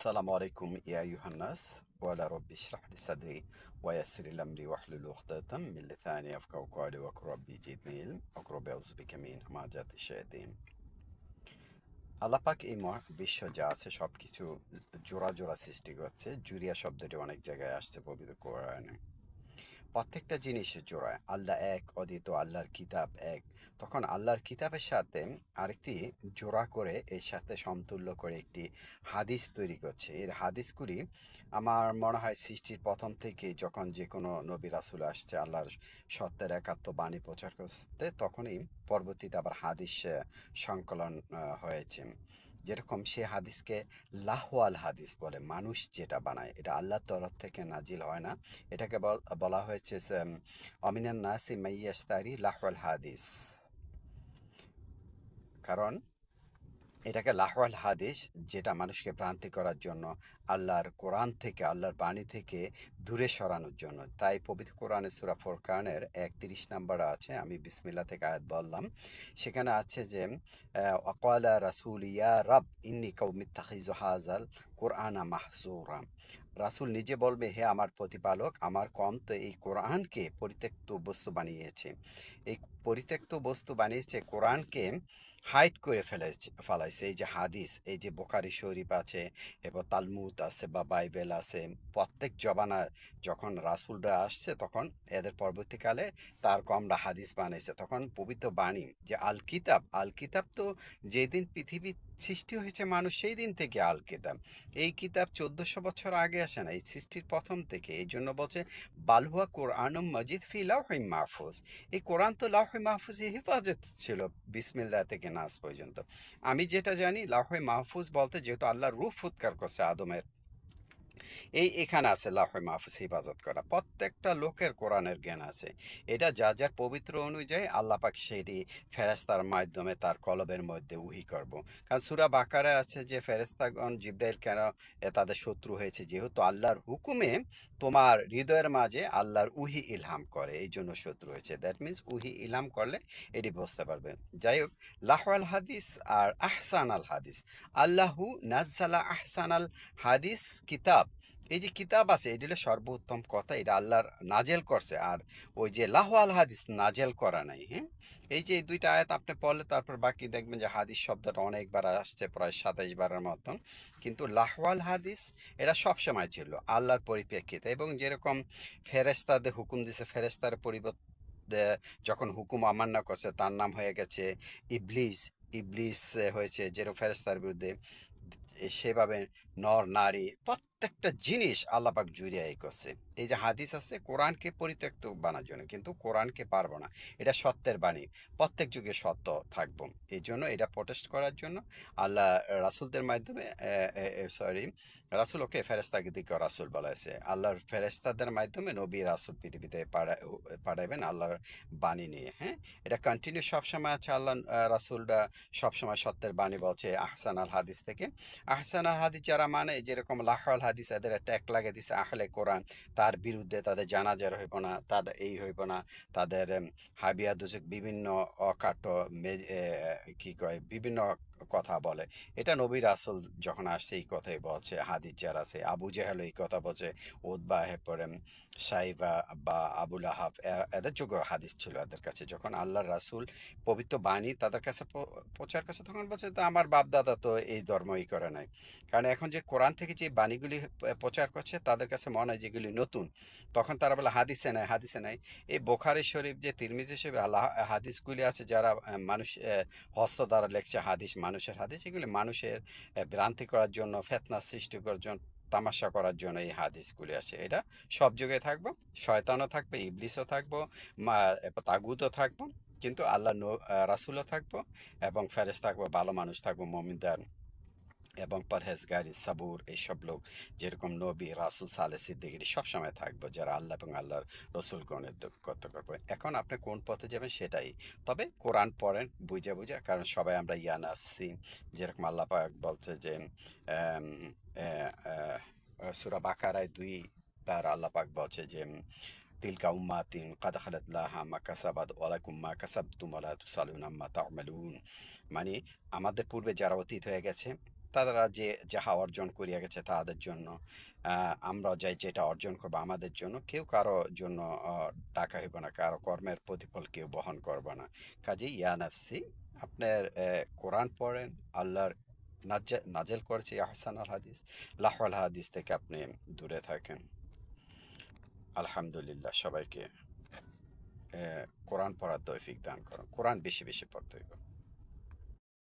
আসসালামু আলাইকুম ইয়া ইউহান্নাস ওয়ালা রব্বি ইশরাহলি সাদরি ওয়া ইয়াসসিরলি আমরি ওয়াহলুল উখদাতাম মিন লিসানি ইয়াফকাহু কওলি ওয়া রব্বি জিদনি ইলম ওয়া রব্বি আউযু বিকা মিন হামাজাতি শায়াতিন আল্লাহ পাক এই বিশ্ব যা আছে সব কিছু জোড়া জোড়া সৃষ্টি করছে। জুরিয়া শব্দটি অনেক জায়গায় আসছে পবিত্র কোরআনে। প্রত্যেকটা জিনিস জোড়ায় আল্লাহ এক অদিত আল্লাহর কিতাব এক। তখন আল্লাহর কিতাবের সাথে আরেকটি জোড়া করে এর সাথে সমতুল্য করে একটি হাদিস তৈরি করছে। এর হাদিসগুলি আমার মনে হয় সৃষ্টির প্রথম থেকে যখন যে কোনো নবী রাসুল আসছে, আল্লাহর সত্যের একাত্ম বাণী প্রচার করতে, তখনই পরবর্তীতে আবার হাদিস সংকলন হয়েছে। যেরকম সে হাদিসকে লাহওয়াল হাদিস বলে, মানুষ যেটা বানায়, এটা আল্লাহর তরফ থেকে নাজিল হয় না। এটাকে বল- হয়েছে অমিনান নাসি মাইয়াস্তারি লাহওয়াল হাদিস। কারণ এটাকে লাহওয়াল হাদিস যেটা মানুষকে ভ্রান্তি করার জন্য, আল্লাহর কোরআন থেকে, আল্লাহর বাণী থেকে দূরে সরানোর জন্য। তাই পবিত্র কোরআনে সুরা ফোরকানের একত্রিশ নাম্বার আছে, আমি বিসমিল্লা থেকে আয়াত বললাম। সেখানে আছে যে অকালা রাসুল, ইয়া রব, ইন্নি কৌমিত হাজাল কোরআনা মাহসুরা। রাসুল নিজে বলবে, হে আমার প্রতিপালক, আমার কম তো এই কোরআনকে পরিত্যক্ত বস্তু বানিয়েছে। এই পরিত্যক্ত বস্তু বানিয়েছে, কোরআনকে হাইট করে ফেলেছে, ফেলাইছে। এই যে হাদিস, এই যে বোখারি শরীফ আছে এবার তালমুদ আছে বা বাইবেল আছে, প্রত্যেক জবানার যখন রাসুলরা আসছে তখন এদের পরবর্তীকালে তার কমরা হাদিস বানিয়েছে। তখন পবিত্র বাণী যে আল কিতাব আল কিতাব তো যেদিন পৃথিবী সৃষ্টি হয়েছে মানুষ সেই দিন থেকে আল কিতাব এই কিতাব চোদ্দশো বছর আগে আসে না এই সৃষ্টির প্রথম থেকে এই জন্য বলছে, বালহুয়া কোরআন মজিদ ফি লাউহি মাহফুজ। এই কোরআন তো লাউহে মাহফুজে হেফাজত ছিল বিসমিল্লা থেকে নাস পর্যন্ত। আমি যেটা জানি লাউহে মাহফুজ বলতে যেহেতু আল্লাহ রুফ ফুৎকার করছে আদমের। এই এখানে আছে লাউহে মাহফুজ হেফাজত করা। প্রত্যেকটা লোকের কোরআনের জ্ঞান আছে। এটা যা যার পবিত্র অনুযায়ী আল্লাহ পাক সেটি ফেরেস্তার মাধ্যমে তার কলবের মধ্যে উহি করব। কারণ সুরা বাকারে আছে যে ফেরেস্তাগণ জিব্রাইল কেন তাদের শত্রু হয়েছে? যেহেতু আল্লাহর হুকুমে তোমার হৃদয়ের মাঝে আল্লাহর উহি ইলহাম করে, এই জন্য শত্রু হয়েছে। দ্যাট মিন্স উহি ইলহাম করলে এটি বুঝতে পারবে। যাই হোক লাহওয়াল হাদিস আর আহসান আল হাদিস। আল্লাহু নাজ্জালা আহসান আল হাদিস কিতাব এই যে কিতাব আছে, এটি হলো সর্বোত্তম কথা, এটা আল্লাহর নাজেল করছে। আর ওই যে লাহওয়াল হাদিস নাজেল করা নাই হ্যাঁ? এই যে এই দুইটা আয়াত আপনি পড়লে তারপর বাকি দেখবেন যে হাদিস শব্দটা অনেকবার আসছে, প্রায় সাতাইশ বারের মতন। কিন্তু লাহওয়াল হাদিস এটা সবসময় ছিল, আল্লাহর পরিপ্রেক্ষিতে। এবং যেরকম ফেরেস্তাদের হুকুম দিছে ফেরেস্তার পরিবর্তে যখন হুকুম অমান্য করছে, তার নাম হয়ে গেছে ইবলিস। ইবলিস হয়েছে যেরকম ফেরেস্তার বিরুদ্ধে সেভাবে নর, নারী, প্রত্যেকটা জিনিস আল্লাপাক জুড়িয়াই করছে। এই যে হাদিস আছে, কোরআনকে পরিত্যক্ত বানার জন্য, কিন্তু কোরআনকে পারব না। এটা সত্যের বাণী। প্রত্যেক যুগে সত্য থাকব। এই জন্য এটা প্রোটেস্ট করার জন্য আল্লাহ রাসুলদের মাধ্যমে সরি রাসুল ওকে ফেরেস্তাকে রাসুল বলা হয়েছে। আল্লাহর ফেরেস্তাদের মাধ্যমে নবী, রাসুল পৃথিবীতে পাঠা- পাঠাবেন আল্লাহর বাণী নিয়ে হ্যাঁ? এটা কন্টিনিউ সবসময় আছে আল্লাহ রাসুলরা সবসময় সত্যের বাণী বলছে আহসান আল হাদিস থেকে। আহসান আল হাদিস যারা মানে যেরকম লাহল হাদিস এদের ট্যাক লাগে দিছে, আহলে কোরআন, তার বিরুদ্ধে তাদের জানাজার হইব না, তার এই হইব না, তাদের হাবিয়া দুজক বিভিন্ন অকাট কি কয়, বিভিন্ন কথা বলে। এটা নবী রাসুল যখন আসছে, এই কথাই বলছে, হাদিস যারা আছে, আবু জাহেল এই কথা বলছে ওদবা পরে সাইবা বা আবুল আহাব এদের যোগ্য হাদিস ছিল এদের কাছে। যখন আল্লাহ রাসুল পবিত্র বাণী তাদের কাছে প্রচার কাছে তখন বলছে, তো আমার বাপ দাদা তো এই ধর্মই করে নাই। কারণ এখন যে কোরআন থেকে যে বাণীগুলি প্রচার করছে, তাদের কাছে মনে হয় যেগুলি নতুন। তখন তারা বলে, হাদিসে নাই হাদিসে নাই। এই বোখারি শরীফ যে তিরমিজি শরীফ, আল্লাহ হাদিসগুলি আছে যারা মানুষ হস্ত দ্বারা লেখছে হাদিস মানুষের হাদিস এগুলি মানুষের ভ্রান্তি করার জন্য, ফেতনা সৃষ্টি করার জন্য, তামাশা করার জন্য এই হাদিসগুলি আসে। এটা সব যুগে থাকব, শয়তানও থাকবে ইবলিশও থাকব তাগুতও থাকব, কিন্তু আল্লাহ রাসূলও থাকব এবং ফেরেস থাকব, ভালো মানুষ থাকব, মমিনদার এবং পরহেজগারি সাবুর এইসব লোক যেরকম নবী, রাসুল সালে সিদ্দিকিরি সবসময় থাকব, যারা আল্লাহ এবং আল্লাহর রসুল গণের কর্ত করব। এখন আপনি কোন পথে যাবেন সেটাই। তবে কোরআন পড়েন, বুঝে বুঝে, কারণ সবাই আমরা ইয়ান আসছি যেরকম আল্লাহ পাক বলছে যে সুরা বাকারায় দুই বার আল্লাহ পাক বলছে যে, তিলকা উম্মাতিন কাদ খালাত লাহা মা কাসাবাদ ওয়ালাকুম মা কাসাবতুম ওয়ালা তুসালুন আম্মা তা'মালুন। মানে আমাদের পূর্বে যারা অতীত হয়ে গেছে তারা যে, যাহা অর্জন করিয়া গেছে তাদের জন্য আমরা যাই যেটা অর্জন করব আমাদের জন্য, কেউ কারও জন্য টাকা হইব না, কারও কর্মের প্রতিফল কেউ বহন করবে না। কাজেই ইয়া নাফসি, আপনার কোরআন পড়েন, আল্লাহর নাজে- নাজেল করেছে আহসান আল হাদিস, লাহওয়াল হাদিস থেকে আপনি দূরে থাকেন। আলহামদুলিল্লাহ, সবাইকে কোরআন পড়ার তৌফিক দান করুন। কোরআন বেশি বেশি পড়তে হইব।